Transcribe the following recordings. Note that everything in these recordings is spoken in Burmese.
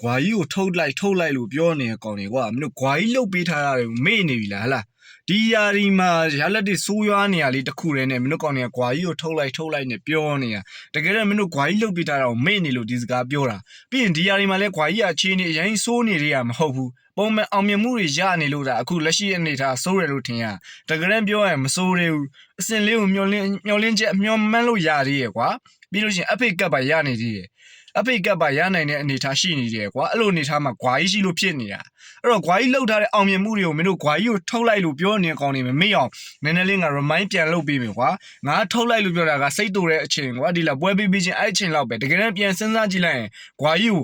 ဂွာကြီးကိုထုတ်လိုက်ထုတ်လိုက်လို့ပြောနေကောင်တွေကွာမင်းတို့ဂွာကြီးလှုပ်ပေးထားတာတွေမေ့နေပြီလားဟလားဒီယာဒီမှာရလက်တွေဆိုးရွားနေရလေးတစ်ခုတည်းနဲ့မင်းတို့ကောင်တွေကဂွာကြီးကိုထုတ်လိုက်ထုတ်လိုက်နဲ့ပြောနေတာတကယ်တော့မင်းတို့ဂွာကြီးလှုပ်ပေးထားတာကိုမေ့နေလို့ဒီစကားပြောတာပြီးရင်ဒီယာဒီမှာလဲဂွာကြီးကအခြေအနေအရင်ဆိုးနေရမဟုတ်ဘူးပုံမှန်အောင်မြင်မှုတွေရနေလို့ဒါအခုလက်ရှိအနေထားစိုးရလို့ထင်ရတကယ်တမ်းပြောရရင်မစိုးရဘူးအစင်လေးကိုမျောလင်းမျောလင်းချက်မျောမှန်းလို့ရသေးရဲ့ကွာပြီးလို့ရှိရင်အဖိတ်ကပ်ပါရနေသေးရဲ့ အဖိတ်ကပ်ပါရနိုင်တဲ့အနေထားရှိနေတယ်ကွာအဲ့လိုအနေထားမှာဂွာကြီးရှိလို့ဖြစ်နေတာအဲ့တော့ဂွာကြီးလှုပ်ထားတဲ့အောင်မြင်မှုတွေကိုမင်းတို့ဂွာကြီးကိုထုတ်လိုက်လို့ပြောနေကောင်းနေမမေ့အောင်နည်းနည်းလေးငါ remind ပြန်လုပ်ပေးမယ်ကွာငါထုတ်လိုက်လို့ပြောတာကစိတ်တူတဲ့အချိန်ကွာဒီလားပွဲပြီးပြီးချင်းအဲ့အချိန်လောက်ပဲတကယ်တမ်းပြန်စဉ်းစားကြည့်လိုက်ရင်ဂွာကြီးကို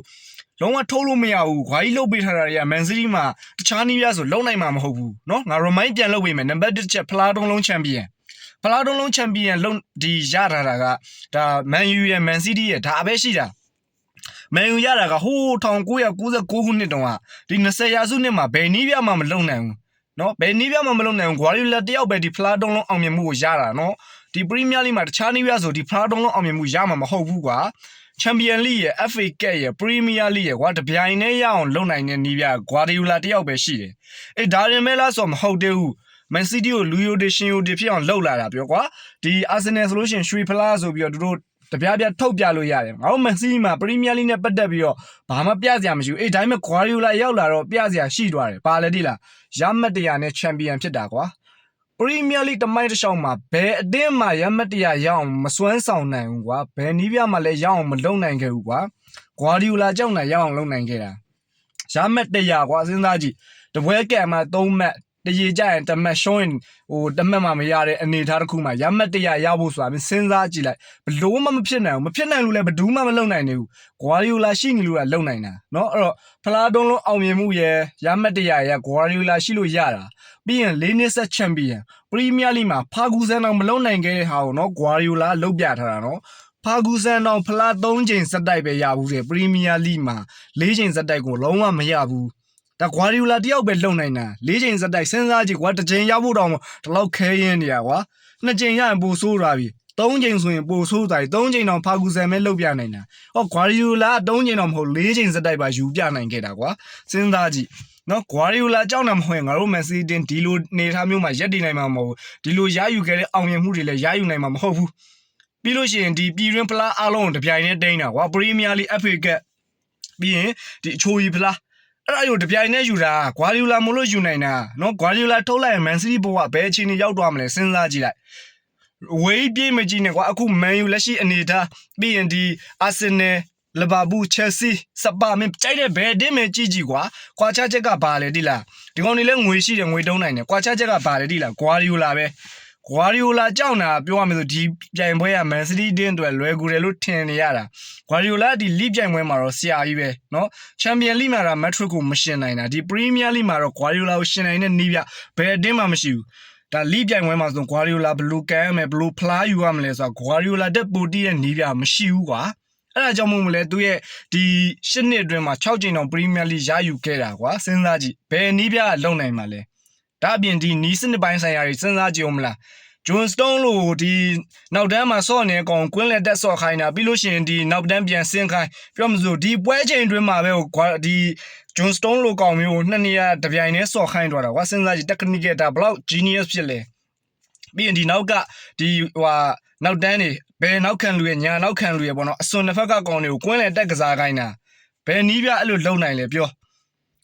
လုံးဝထုတ်လို့မရဘူးခွာကြီးလုတ်ပေးထားတာတွေကမန်စီးတီးမှာတခြားနည်းပြဆိုလုံနိုင်မှာမဟုတ်ဘူးเนาะငါ remind ပြန်လုပ်ပေးမယ်နံပါတ်1ချက်ဖလားတုံးလုံးချန်ပီယံဖလားတုံးလုံးချန်ပီယံလုံဒီရထားတာကဒါမန်ယူရဲ့မန်စီးတီးရဲ့ဒါအပဲရှိတာ မန်ယူရတာကဟိုး1996ခုနှစ်တုန်းကဒီ20ရာစုနှစ်မှာဘယ်နည်းပြမှမလုပ်နိုင်ဘူးနော်ဘယ်နည်းပြမှမလုပ်နိုင်ဘူးဂွာလီလာတယောက်ပဲဒီဖလာတုံးလုံးအောင်မြင်မှုကိုရတာနော်ဒီပရီးမီးယားလိမှာတခြားနည်းပြဆိုဒီဖလာတုံးလုံးအောင်မြင်မှုရမှာမဟုတ်ဘူးကွာချန်ပီယံလိရဲ့ FA ကပ်ရဲ့ Premier League ရဲ့ကွာတပြိုင်တည်းရအောင်လုပ်နိုင်တဲ့နည်းပြဂွာဒီယူလာတယောက်ပဲရှိတယ်။အေးဒါရင်မဲလားဆိုမဟုတ်သေးဘူး။ Man City ကိုလူယိုဒီရှင်ယိုဒီဖြစ်အောင်လှုပ်လာတာပြောကွာ။ဒီ Arsenal ဆိုလို့ရှိရင်ရွှေဖလားဆိုပြီးတော့တို့ တပြားပြားထုတ်ပြလို့ရတယ်။ငါတို့မန်စီးတီးမှာပရီးမီးယားလိနဲ့ပတ်သက်ပြီးတော့ဘာမှပြစရာမရှိဘူး။အေးဒါပေမဲ့ဂွာဒီယိုလာရောက်လာတော့ပြစရာရှိသွားတယ်။ပါလေတိလား။ရမတ်တရာနဲ့ချန်ပီယံဖြစ်တာကွာ။ပရီးမီးယားလိတမိုင်းတစ်ချောင်းမှာဘယ်အတင်းမှရမတ်တရရအောင်မစွမ်းဆောင်နိုင်ဘူးကွာဘယ်နီးပြမှလည်းရအောင်မလုပ်နိုင်ခဲ့ဘူးကွာဂွာဒီယိုလာကြောင့်လည်းရအောင်လုပ်နိုင်ခဲ့တာရမတ်တရကွာစဉ်းစားကြည့်တပွဲကံမှာ3မှတ် တရေကြရင်တစ်မှတ်ရှုံးရင်ဟိုတစ်မှတ်မှမရတဲ့အနေအထားတစ်ခုမှာရမတ်တရရဖို့ဆိုတာမင်းစဉ်းစားကြည့်လိုက်ဘလို့မှမဖြစ်နိုင်ဘူးမဖြစ်နိုင်လို့လည်းဘယ်သူမှမလုပ်နိုင်နေဘူးဂွာဒီယိုလာရှိနေလို့ကလုပ်နိုင်တာเนาะအဲ့တော့ဖလားတုံးလုံးအောင်မြင်မှုရဲ့ရမတ်တရရဲ့ဂွာဒီယိုလာရှိလို့ရတာပြီးရင်၄နှစ်ဆက်ချန်ပီယံ ပရီးမီးယားလိမှာဖာဂူဆန်တော့မလုံနိုင်ခဲ့တဲ့ဟာကိုနော်ဂွာရီယိုလာလုတ်ပြထားတာနော်ဖာဂူဆန်တော့ဖလား၃ချိန်စက်တိုက်ပဲရဘူးတဲ့ပရီးမီးယားလိမှာ၄ချိန်စက်တိုက်ကိုလုံးဝမရဘူး ဒါဂွာရီယိုလာတယောက်ပဲလုံနိုင်တာ၄ချိန်စက်တိုက်စဉ်းစားကြည့်ကွာတစ်ချိန်ရဖို့တောင်ဒီလောက်ခဲရင်းနေရကွာနှစ်ချိန်ရရင်ပိုဆိုးတာပြီ၃ချိန်ဆိုရင်ပိုဆိုးတာပြီ၃ချိန်တော့ဖာဂူဆန်ပဲလုတ်ပြနိုင်တာဟောဂွာရီယိုလာ၃ချိန်တော့မဟုတ်၄ချိန်စက်တိုက်ပါယူပြနိုင်ခဲ့တာကွာစဉ်းစားကြည့်နော်ဂွာရီယိုလာကြောက်နေမဟုတ်ရင်ငါတို့မန်စီးတင်ဒီလိုနေထားမျိုးမှာရက်တည်နိုင်မှာမဟုတ်ဘူးဒီလိုရယူခဲ့တဲ့အောင်မြင်မှုတွေလည်းရယူနိုင်မှာမဟုတ်ဘူးပြီးလို့ရှိရင်ဒီပြည်ရင်းဖလားအလုံးကိုတပြိုင်တည်းတိန်းတာကွာပရီးမီးယားလိ FA ကပြီးရင်ဒီအချိုးကြီးဖလား အဲ့ဒါကိုတပြိုင်တည်းယူတာဂွာရီယိုလာမလို့ယူနိုင်တာနော်ဂွာရီယိုလာထုတ်လိုက်ရင်မန်စီးဘိုးကဘယ်အချိန်ကြီးရောက်သွားမလဲစဉ်းစားကြည့်လိုက်ဝေးပြေးမကြည့်နဲ့ကွာအခုမန်ယူလက်ရှိအနေထားပြီးရင်ဒီအာဆင်နယ်လဘာဘူးချယ်ဆီစပါမင်းကြိုက်တဲ့ဘယ်အတင်းမဲကြည့်ကြည့်ကွာကွာချချက်ကဘာလဲတိလားဒီကောင်တွေလည်းငွေရှိတယ်ငွေတုံးနိုင်တယ်ကွာချချက်ကဘာလဲတိလားဂွာရီယိုလာပဲ ဂွာရီယိုလာကြောက်တာပြောရမယ်ဆိုဒီပြိုင်ပွဲကမန်စီးတီးတင်းအတွက်လွယ်ကူတယ်လို့ထင်နေရတာဂွာရီယိုလာဒီလိပြိုင်ပွဲမှာတော့ဆရာကြီးပဲเนาะချန်ပီယံလိမှာတော့မက်ထရစ်ကိုမရှင်နိုင်တာဒီပရီးမီးယားလိမှာတော့ဂွာရီယိုလာကိုရှင်နိုင်တဲ့နီးပြဘယ်အတင်းမှမရှိဘူးဒါလိပြိုင်ပွဲမှာဆိုဂွာရီယိုလာဘလူးကမ်းမယ်ဘလူးဖလားယူရမလဲဆိုတော့ဂွာရီယိုလာတက်ပိုတီးတဲ့နီးပြမရှိဘူးကွာ အဲ့ဒါကြောင့်မို့မလဲသူရဲ့ဒီ၈နှစ်အတွင်းမှာ6ချိန်တောင်ပရီးမီးယားလိရယူခဲ့တာကွာစဉ်းစားကြည့်ဘယ်နီးပြလုံနိုင်မှာလဲ ဒါအပြင်ဒီနီးစနစ်ပိုင်းဆိုင်ရာတွေစဉ်းစားကြည့်အောင်မလားဂျွန်စတုန်းလို့ဒီနောက်တန်းမှာဆော့နေကောင်ကွင်းလက်တက်ဆော့ခိုင်းတာပြီးလို့ရှိရင်ဒီနောက်တန်းပြန်ဆင်းခိုင်းပြောမစို့ဒီပွဲချိန်အတွင်းမှာပဲကွာဒီဂျွန်စတုန်းလို့ကောင်မျိုးနှစ်နေရာတပြိုင်တည်းဆော့ခိုင်းသွားတာကွာစဉ်းစားကြည့် technical ဒါဘလောက် genius ဖြစ်လဲပြီးရင်ဒီနောက်ကဒီဟိုဟာနောက်တန်းနေဘယ်နောက်ခံလူရဲ့ညာနောက်ခံလူရဲ့ပေါ့နော်အစွန်တစ်ဖက်ကကောင်တွေကိုကွင်းလေတက်ကစားခိုင်းတာဘယ်နီးပြအဲ့လိုလုံနိုင်လဲပြော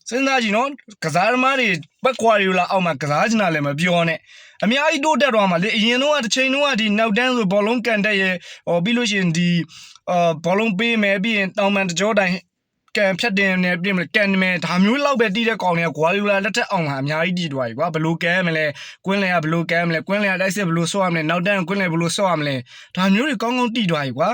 စဉ်းစားကြည့်နော်ကစားသမားတွေဘက်ကွာရီလာအောက်မှာကစားချင်တာလည်းမပြောနဲ့အများကြီးတိုးတက်သွားမှာလေအရင်တော့တစ်ချိန်တော့ဒီနောက်တန်းဆိုဘောလုံးကန်တက်ရဲ့ဟောပြီးလို့ရှိရင်ဒီအာဘောလုံးပေးမယ်ပြီးရင်တောင်ပန်တကြောတိုင်ကန်ဖြတ်တင်နေပြင်မလဲကန်မယ်ဒါမျိုးလောက်ပဲတီးတဲ့ကောင်တွေကဂွာရီလာလက်ထက်အောင်မှာအများကြီးတီးသွားပြီကွာဘလို့ကန်မလဲကွင်းလယ်ကဘလို့ကန်မလဲကွင်းလယ်ကတိုက်စစ်ဘလို့ဆော့ရမလဲနောက်တန်းကွင်းလယ်ဘလို့ဆော့ရမလဲဒါမျိုးတွေကောင်းကောင်းတီးသွားပြီကွာ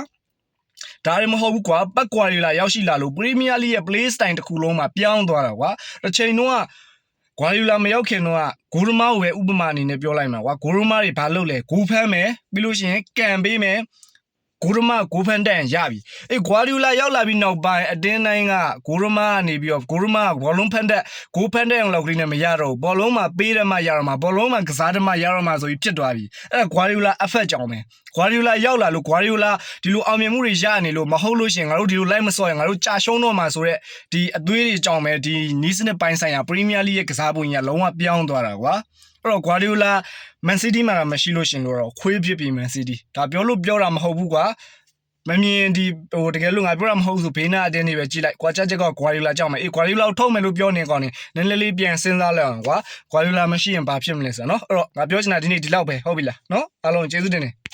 ဒါတွေမဟုတ်ဘူးကွာပတ်ကွာရီလာရောက်ရှိလာလို့ပရီးမီးယားလိရဲ့ play style တစ်ခုလုံးမှာပြောင်းသွားတာကွာတစ်ချိန်တော့ဂွာရီလာမရောက်ခင်တော့ဂိုးရမားကိုပဲဥပမာအနေနဲ့ပြောလိုက်မှာကွာဂိုးရမားတွေဘာလုပ်လဲဂိုးဖမ်းမယ်ပြီးလို့ရှိရင်ကန်ပေးမယ် ဂိုရမဂိုဖန်တန်ရပြီအေးဂွာဒီယိုလာရောက်လာပြီးနောက်ပိုင်းအတင်းတိုင်းကဂိုရမကနေပြီးတော့ဂိုရမကဘောလုံးဖန်တက်ဂိုဖန်တက်အောင်လောက်ကလေးနဲ့မရတော့ဘူးဘောလုံးမှာပေးတယ်မှရတော့မှာဘောလုံးမှာကစားတယ်မှရတော့မှာဆိုပြီးဖြစ်သွားပြီအဲ့ဒါဂွာဒီယိုလာအဖက်ကြောင်ပဲဂွာဒီယိုလာရောက်လာလို့ဂွာဒီယိုလာဒီလိုအောင်မြင်မှုတွေရနေလို့မဟုတ်လို့ရှရင်ငါတို့ဒီလိုလိုက်မစော့ရင်ငါတို့ကြာရှုံးတော့မှာဆိုတော့ဒီအသွေးတွေကြောင်ပဲဒီနီးစနစ်ပိုင်းဆိုင်ရာပရီးမီးယားလိရဲ့ကစားပုံကြီးကလုံးဝပြောင်းသွားတာကွာ အဲ့တော့ဂွာဒီယိုလာမန်စီးတီးမှာမရှိလို့ရှင်လို့တော့ခွေးဖြစ်ပြီမန်စီးတီးဒါပြောလို့ပြောတာမဟုတ်ဘူးကွာမမြင်ဒီဟိုတကယ်လို့ငါပြောတာမဟုတ်ဘူးဘေးနာအတင်းတွေပဲကြည့်လိုက်ကွာချက်ချက်ကဂွာဒီယိုလာကြောက်မယ်အေးဂွာဒီယိုလာထုတ်မယ်လို့ပြောနေကောင်းနေနည်းနည်းလေးပြန်စဉ်းစားလိုက်အောင်ကွာဂွာဒီယိုလာမရှိရင်ဘာဖြစ်မလဲဆိုတော့နော်အဲ့တော့ငါပြောချင်တာဒီနေ့ဒီလောက်ပဲဟုတ်ပြီလားနော်အားလုံးကျေးဇူးတင်တယ်